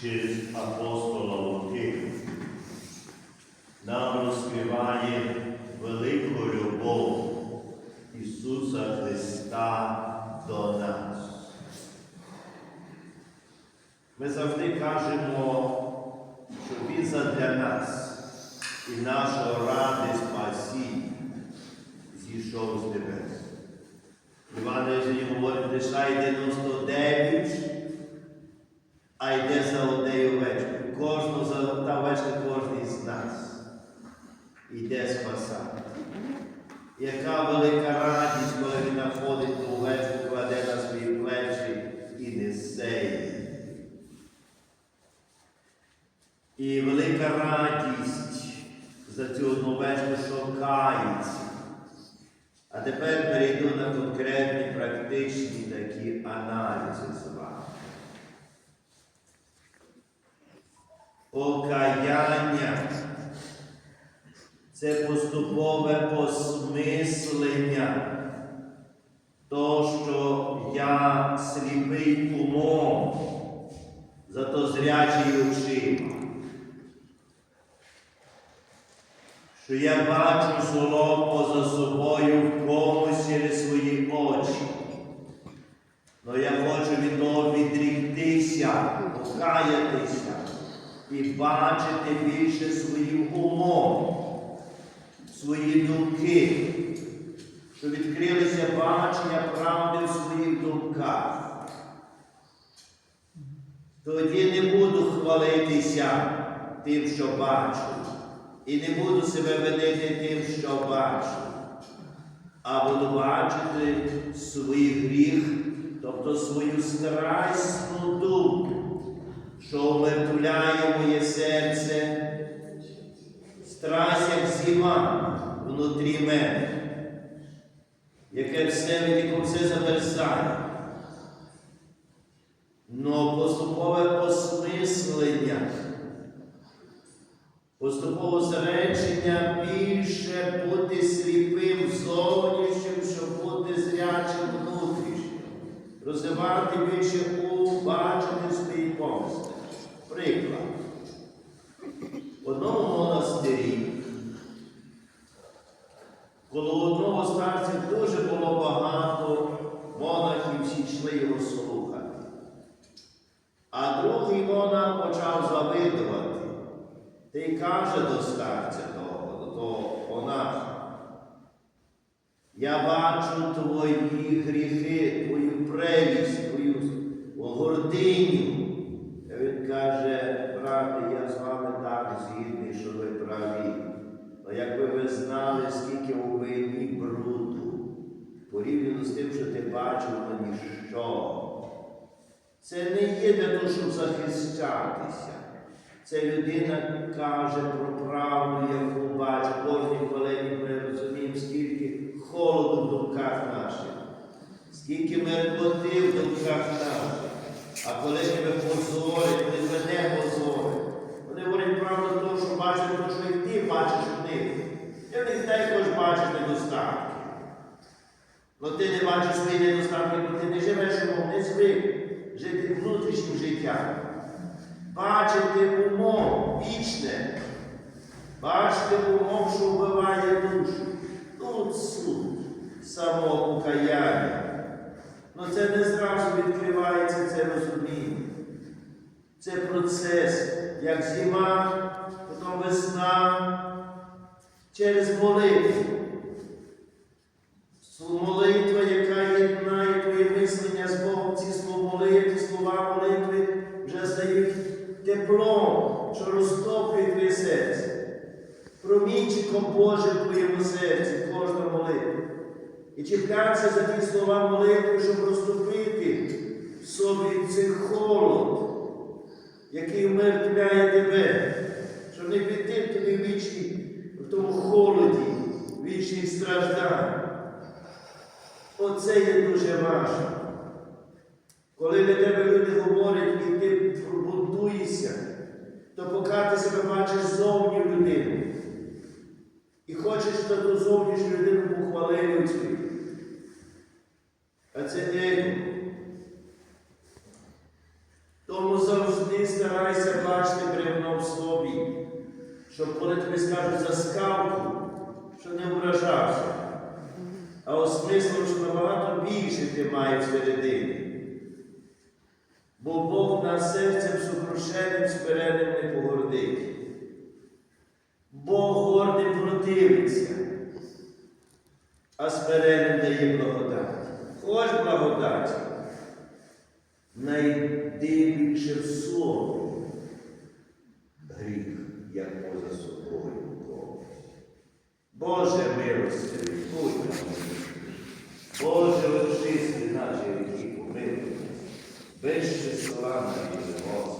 через апостола Луки нам розкриває велику любов Ісуса Христа до нас. Ми завжди кажемо, що Він задля нас і нашого ради спасіння та кожний з нас йде спасати. Яка велика радість, коли він знаходить ту овечку, кладе на свої плечі і несе її. І велика радість за цю одну овечку, що. А тепер перейду на конкретні практичні такі аналізи з вами. Покаяння це поступове осмислення то, що я сліпий умом, зато зрячий очима. що я бачу зло поза собою в комусь через свої очі. Но я хочу від того відріктися, покаятися і бачити більше своїм умом, свої думки, що відкрилися бачення правди в своїх думках. Тоді не буду хвалитися тим, що бачу. І не буду себе винити тим, що бачу, а буду бачити свій гріх, тобто свою страсну думку, умертвляє моє серце, страсть, як зима внутрі мене, яке все від все замерзає. Но поступове осмислення. Поступово зречення більше бути сліпим зовнішнім, щоб бути зрячим внутрішнім, розвивати більше А другий монах почав завидувати. Ти каже до старця того, до того монаха, я бачу твої гріхи, твою прелість, твою гординю. А він каже, брате, я з вами так згідний, що ви праві. Але якби ви знали, скільки у вині бруду, порівняно з тим, що ти бачив, то ніщо. Це не є для того, щоб захищатися. Це людина каже про правду, яку бачить кожній хвилині ми розуміємо, скільки холоду в думках наших, скільки меркоти в думках наших. А коли тебе позорять, вони тебе не позорять. Вони говорять правду того, що бачать те, що і ти бачиш в них. В них також бачиш недостатки. Але ти не бачиш свої недостатки, бо ти не живеш не звик жити внутрішнім життям бачити умом вічне, бачити умом, що вбиває душу. Тут суд самого покаяння. Ну це не зразу відкривається це розуміння. Це процес, як зима, потім весна через молитву. Молитва, яка єднає твоє мислення з Богом, ці слова молитви, слова молитви вже стають теплом, що розтоплює твоє серце. Божим в твоєму серці, кожна молитва. І чіплятися за ті слова молитви, щоб розтопити в собі цей холод, який умертвляє тебе, щоб не піти тобі вічні, в тому холоді, вічних страждань. Оце є дуже важливо. Коли до тебе люди говорять, і ти бунтуєшся, то поки ти себе бачиш зовні в людину. Що ту зовнішню людину людською. А це его. Тому завжди старайся бачити бревно в собі, щоб коли тобі скажуть за скавку, що не вражався, а осмислив, що набагато більше ти маєш всередині. Бо Бог над серцем сукрушеним смиренним не погордить. Бог противиться, а смиренним дає благодать. Хоч благодать. Найди більше в собі гріх, як поза собою когось. Боже милостивий, будь нам. Боже, очисти наші гріхи, помилуй. Без числа навіть Господи.